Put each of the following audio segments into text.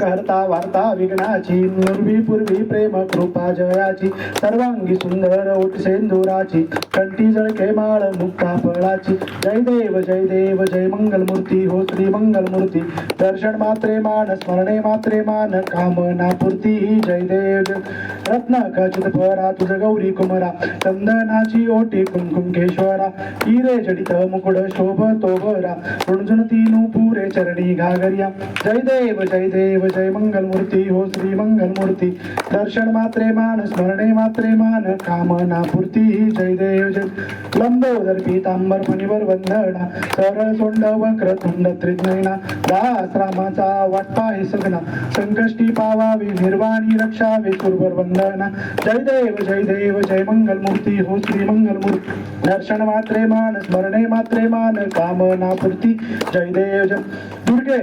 करता वार्ता विघ्नाची पूर्वी पूर्वी प्रेम कृपा जयाची सर्वांगी सुंदर उठ सेंदुराची कंठी जळके माळ मुक्ता फळाची. जय देव जय देव जय मंगलमूर्ती हो श्री मंगलमूर्ती. दर्शन मात्रे मान स्मरणे मात्रे मान कामना पूर्ती जय देव. रत्न खचित फरा तुझ गौरी कुमरा चंदनाची ओटी कुमकुम केशवरा. हिरे जडित मुकुड शोभतो बरा रुणझुणती पुरे चरणी घागरिया. जय देव जय देव जय मंगलमूर्ती हो श्री मंगलमूर्ती. दर्शन मात्रे मान स्मरणे मात्रे मान कामना पूर्ती जय देव जय. लंबोदर पीतांबर फणीवर वंदना सरळ सोंड वक्र तुंड त्रिज्ञना दास रामाचा वाटपा हे सगना संकष्टी पावावी निर्वाणी रक्षावे सुरवर वंदना. जय देव जय देव जय मंगलमूर्ती हो श्री मंगलमूर्ती. दर्शन मात्रे मान स्मरणे मात्रे मान कामना पूर्ती जय देव जय. दुर्गे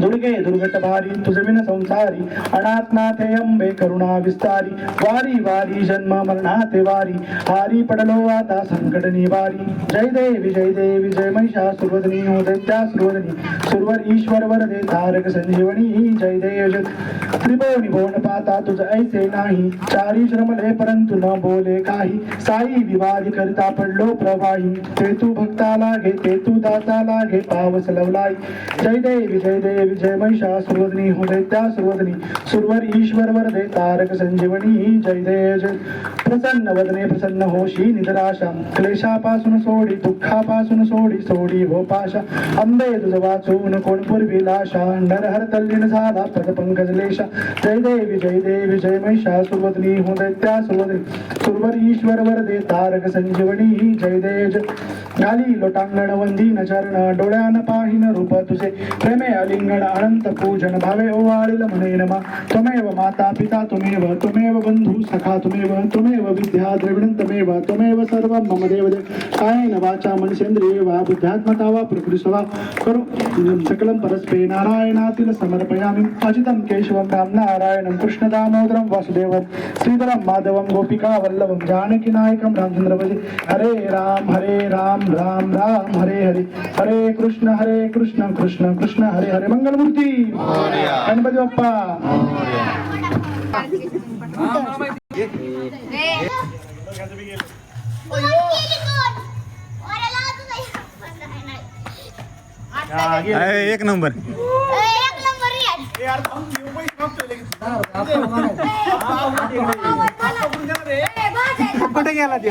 दुर्गे दुर्गट भारी तुझविन संसारी अनाथनाथे अंबे करुणा विस्तारी वारी वारी जन्म मरणाते वारी हारी पडलो आता संकट निवारी जय देवी जय देवी जय महिषा सुरवदनी हो सुरवदनी सुरवर ईश्वर वरदे तारक संजीवनी जय देव त्रिभुवनी भुवन पाता तुझ ऐसे नाही चारी श्रमले परंतु न बोले काही साई विवाद करता पडलो प्रवाही ते तू भक्ता लागे ते तू दाता लागे पावस लवलाई जय देवी जय देवी जय महिषा सुरवदनी हो दैत्या सुरवदनी सुरवर ईश्वर वरदे तारक संजीवनी जय जय जय प्रसन्न वदने प्रसन्न होशी निदराशा. क्लेशापासून सोडी दुःखापासून सोडी सोडी हो पाशा. अंबे तुझ वाचून कोण पूर्वी लाशा? नरहर तल्लीन झाला पद पंकजलेशा जय देवी जय देवी जय महिषा सुरवदनी हुदे दैत्या सुरवदनी सुरवर ईश्वर वरदे तारक संजीवनी जय जय जय घाली लोटांगण वंदीन चरण डोळ्यान पाहिन रूप तुझे. प्रेमे अलिंगण अनंत पूजन भावे ओवाळील म्हणे नमा. त्वमेव माता पिता त्वमेव त्वमेव बंधू सखा त्वमेव तुमेव विद्या द्रविण त्वमेव त्वमेव सर्वं मम देव देव कायेन वाचा मनसेंद्रिये वा बुद्ध्यात्मता वा प्रकृती स्वभाव करू सकलं परस्पे नारायणातील समर्पयामि. अजितं केशवं राम नारायणं कृष्णदामोदरं वासुदेवं. श्रीधरं माधवं गोपिका वल्लभं जानकी नायकं हरे राम हरे राम. राम राम हरे हरे. हरे कृष्ण हरे कृष्ण कृष्ण कृष्ण हरे हरे. मंगलमूर्ती. गणपती बाप्पा एक नंबर. कुठे गेला ते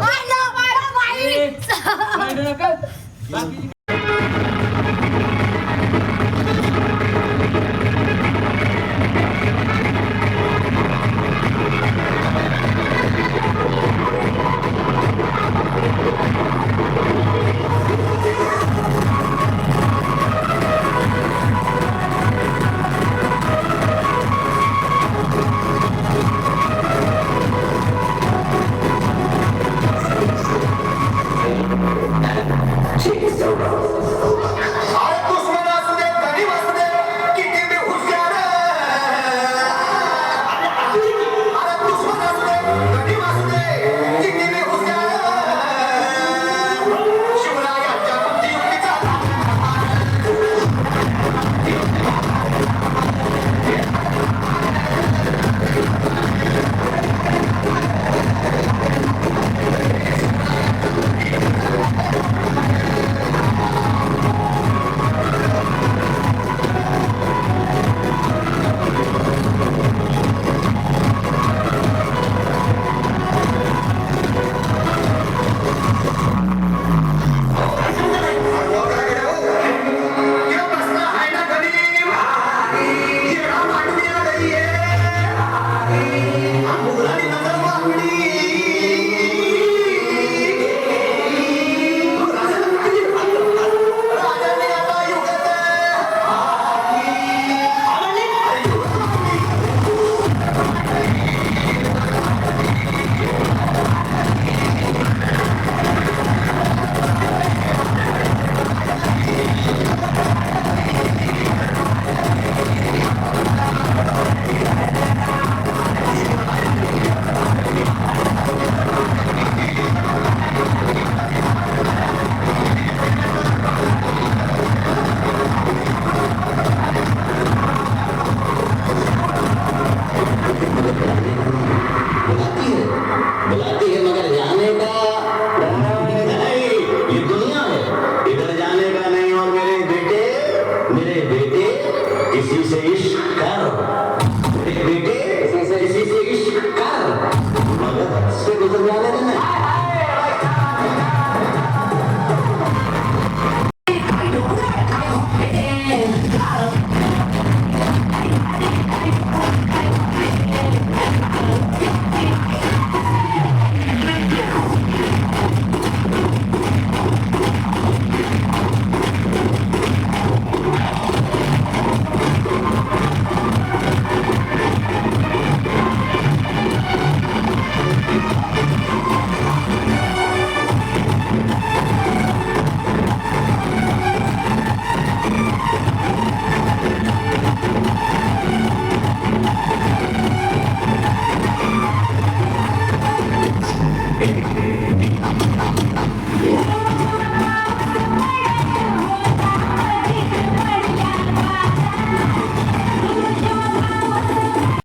आहे